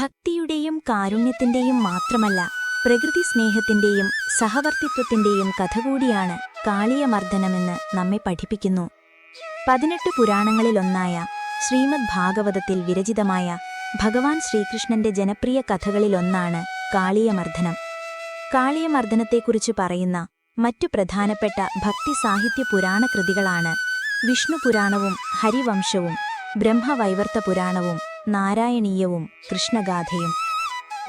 ഭക്തിയുടെയും കാരുണ്യത്തിന്റെയും മാത്രമല്ല പ്രകൃതി സ്നേഹത്തിന്റെയും സഹവർത്തിത്വത്തിന്റെയും കഥ കൂടിയാണ് കാളിയമർദ്ദനമെന്ന് നമ്മെ പഠിപ്പിക്കുന്നു. പതിനെട്ട് പുരാണങ്ങളിലൊന്നായ ശ്രീമദ് ഭാഗവതത്തിൽ വിരചിതമായ ഭഗവാൻ ശ്രീകൃഷ്ണന്റെ ജനപ്രിയ കഥകളിലൊന്നാണ് കാളിയമർദ്ദനം. കാളിയമർദ്ദനത്തെക്കുറിച്ച് പറയുന്ന മറ്റു പ്രധാനപ്പെട്ട ഭക്തി സാഹിത്യ പുരാണ കൃതികളാണ് വിഷ്ണുപുരാണവും ഹരിവംശവും ബ്രഹ്മവൈവർത്ത പുരാണവും നാരായണീയവും കൃഷ്ണഗാഥയും.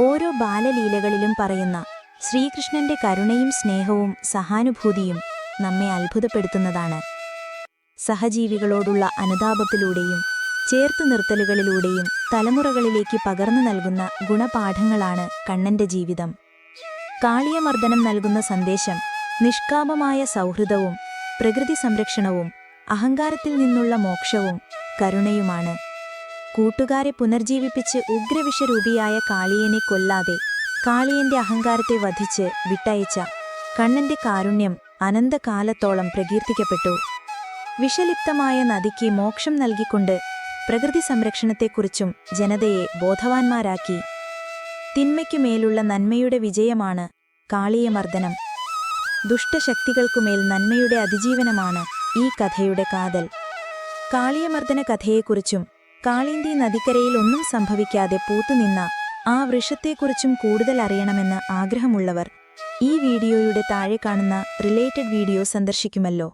ഓരോ ബാലലീലകളിലും പറയുന്ന ശ്രീകൃഷ്ണന്റെ കരുണയും സ്നേഹവും സഹാനുഭൂതിയും നമ്മെ അത്ഭുതപ്പെടുത്തുന്നതാണ്. സഹജീവികളോടുള്ള അനുതാപത്തിലൂടെയും ചേർത്തു നിർത്തലുകളിലൂടെയും തലമുറകളിലേക്ക് പകർന്നു നൽകുന്ന ഗുണപാഠങ്ങളാണ് കണ്ണന്റെ ജീവിതം. കാളിയമർദ്ദനം നൽകുന്ന സന്ദേശം നിഷ്കാമമായ സൗഹൃദവും പ്രകൃതി സംരക്ഷണവും അഹങ്കാരത്തിൽ നിന്നുള്ള മോക്ഷവും കരുണയുമാണ്. കൂട്ടുകാരെ പുനർജീവിപ്പിച്ച് ഉഗ്രവിഷരൂപിയായ കാളിയനെ കൊല്ലാതെ കാളിയന്റെ അഹങ്കാരത്തെ വധിച്ച് വിട്ടയച്ച കണ്ണന്റെ കാരുണ്യം അനന്തകാലത്തോളം പ്രകീർത്തിക്കപ്പെട്ടു. വിഷലിപ്തമായ നദിക്ക് മോക്ഷം നൽകിക്കൊണ്ട് പ്രകൃതി സംരക്ഷണത്തെക്കുറിച്ചും ജനതയെ ബോധവാന്മാരാക്കി. തിന്മയ്ക്കുമേലുള്ള നന്മയുടെ വിജയമാണ് കാളിയമർദ്ദനം ദുഷ്ടശക്തികൾക്കുമേൽ നന്മയുടെ അതിജീവനമാണ് ഈ കഥയുടെ കാതൽ. കാളിയമർദ്ദന കഥയെക്കുറിച്ചും കാളിന്തി നദിക്കരയിൽ ഒന്നും സംഭവിക്കാതെ പൂത്തുനിന്ന ആ വൃക്ഷത്തെക്കുറിച്ചും കൂടുതൽ അറിയണമെന്ന് ആഗ്രഹമുള്ളവർ ഈ വീഡിയോയുടെ താഴെ കാണുന്ന റിലേറ്റഡ് വീഡിയോ സന്ദർശിക്കുമല്ലോ.